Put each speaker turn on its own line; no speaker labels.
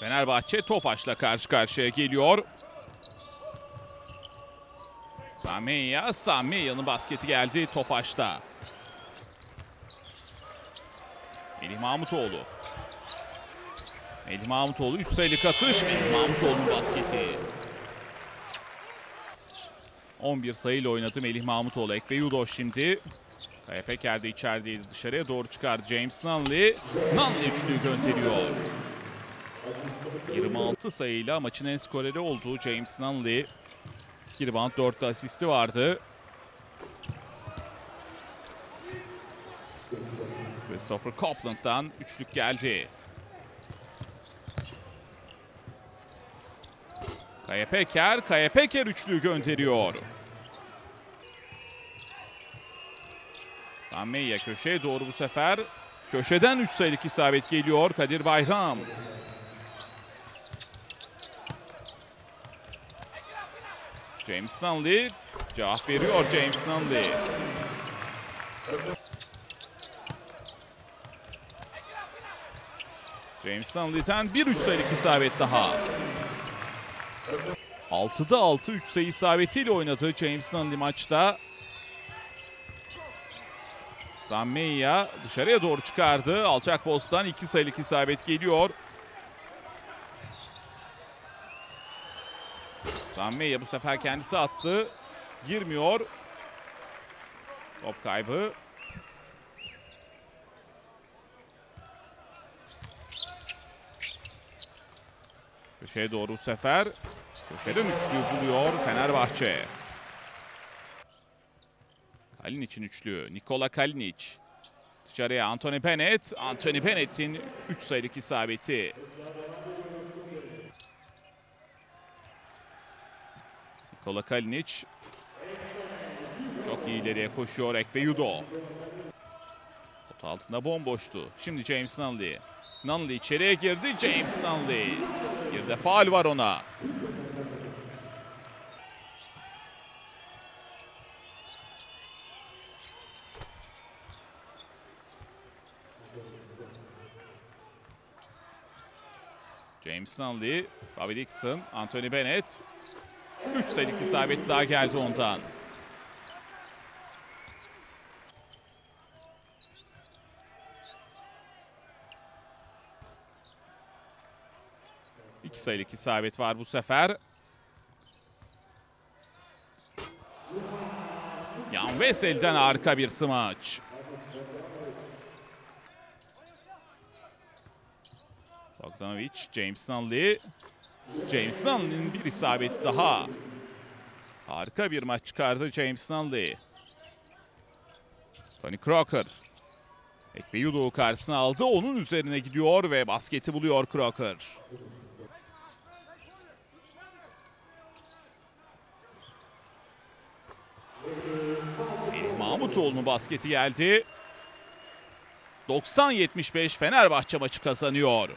Fenerbahçe Tofaş'la karşı karşıya geliyor. Samiya, Samiya'nın basketi geldi Tofaş'ta. Melih Mahmutoğlu. Melih Mahmutoğlu 3 sayılık atış. Melih Mahmutoğlu'nun basketi. 11 sayıyla oynadı Melih Mahmutoğlu. Ekbe Yudo şimdi. Kaya Peker de içerideydi. Dışarıya doğru çıkardı James Nunley. Nunley üçlüyü gönderiyor. 26 sayıyla maçın en skoreri olduğu James Nunley. 2 rebound 4 de asisti vardı. Christopher Copeland'dan üçlük geldi. Kaya Peker, Kaya Peker üçlüyü gönderiyor. Sammeya köşeye doğru bu sefer. Köşeden 3 sayılık isabet geliyor Kadir Bayram. James Stanley cevap veriyor James Stanley. James Stanley'den bir 3 sayılık isabet daha. 6'da 6 3 sayı isabetiyle oynadığı James Stanley maçta. Zammeya dışarıya doğru çıkardı. Alçak posttan 2 sayılık isabet geliyor. Zammeya bu sefer kendisi attı. Girmiyor. Top kaybı. Köşeye doğru bu sefer. Köşeden üçlüyü buluyor Fenerbahçe. Kalinic'in üçlüğü. Nikola Kalinic. Dışarıya Anthony Bennett. Anthony Bennett'in 3 sayılık isabeti. Nikola Kalinic. Çok iyi ileriye koşuyor Ekbe Yudo. Pot altında bomboştu. Şimdi James Nunley. Nunley içeriye girdi. James Nunley. Bir de faal var ona. James Nunley, Bobby Dixon, Anthony Bennett. 3 sayılık isabet daha geldi ondan. İki sayılık isabet var bu sefer. Yan Vessel'den harika bir smaç. Bogdanovic, James Nunley. James Nunley'nin bir isabeti daha. Harika bir maç çıkardı James Nunley. Tony Crocker. Ekbe Yudo'yu karşısına aldı. Onun üzerine gidiyor ve basketi buluyor Crocker. Melih Mahmutoğlu'nun basketi geldi. 90-75 Fenerbahçe maçı kazanıyor.